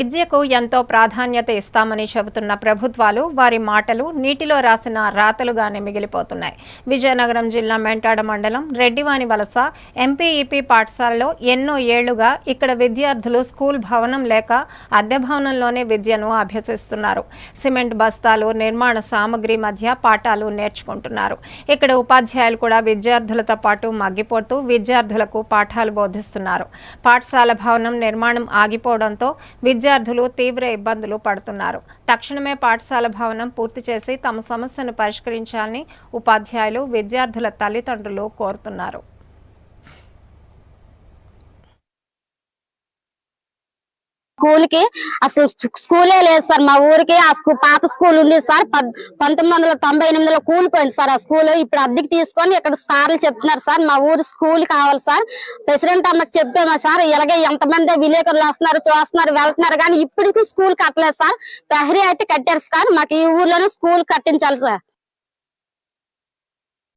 విద్యకు ఎంతో ప్రాధాన్యత ఇస్తామని చెబుతున్న ప్రభుత్వాలు వారి మాటలు నీటిలో రాసిన రాతలుగానే మిగిలిపోతున్నాయి. విజయనగరం జిల్లా మెంటాడ మండలం రెడ్డివాని వలస ఎంపీఈపీ పాఠశాలలో ఎన్నో ఏళ్ళుగా ఇక్కడ విద్యార్థులు స్కూల్ భవనం లేక అద్దె భవనంలోనే విద్యను అభ్యసిస్తున్నారు. సిమెంట్ బస్తాలు నిర్మాణ సామగ్రి మధ్య పాఠాలు నేర్చుకుంటున్నారు. ఇక్కడ ఉపాధ్యాయులు కూడా విద్యార్థులతో పాటు మగ్గిపోతూ విద్యార్థులకు పాఠాలు బోధిస్తున్నారు. పాఠశాల భవనం నిర్మాణం ఆగిపోవడంతో విద్య విద్యార్థులు తీవ్ర ఇబ్బందులు పడుతున్నారు. తక్షణమే పాఠశాల భవనం పూర్తి చేసి తమ సమస్యను పరిష్కరించాలని ఉపాధ్యాయులు విద్యార్థుల తల్లిదండ్రులు కోరుతున్నారు. స్కూల్కి అసలు స్కూలే లేదు సార్ మా ఊరికి ఆ స్కూల్ పాత స్కూల్ ఉంది సార్ పంతొమ్మిది వందల తొంభై ఎనిమిదిలో కూలిపోయింది సార్ ఆ స్కూల్. ఇప్పుడు అద్దెకి తీసుకొని ఇక్కడ సార్లు చెప్తున్నారు సార్ మా ఊరు స్కూల్ కావాలి సార్. ప్రెసిడెంట్ అమ్మకి చెప్పాము సార్ ఇలాగే ఎంతమంది విలేకరులు వస్తున్నారు చూస్తున్నారు వెళ్తున్నారు కానీ ఇప్పటికీ స్కూల్ కట్టలేదు సార్. ప్రహరీ అయితే కట్టారు సార్ మాకు ఈ ఊర్లోనే స్కూల్ కట్టించాలి సార్.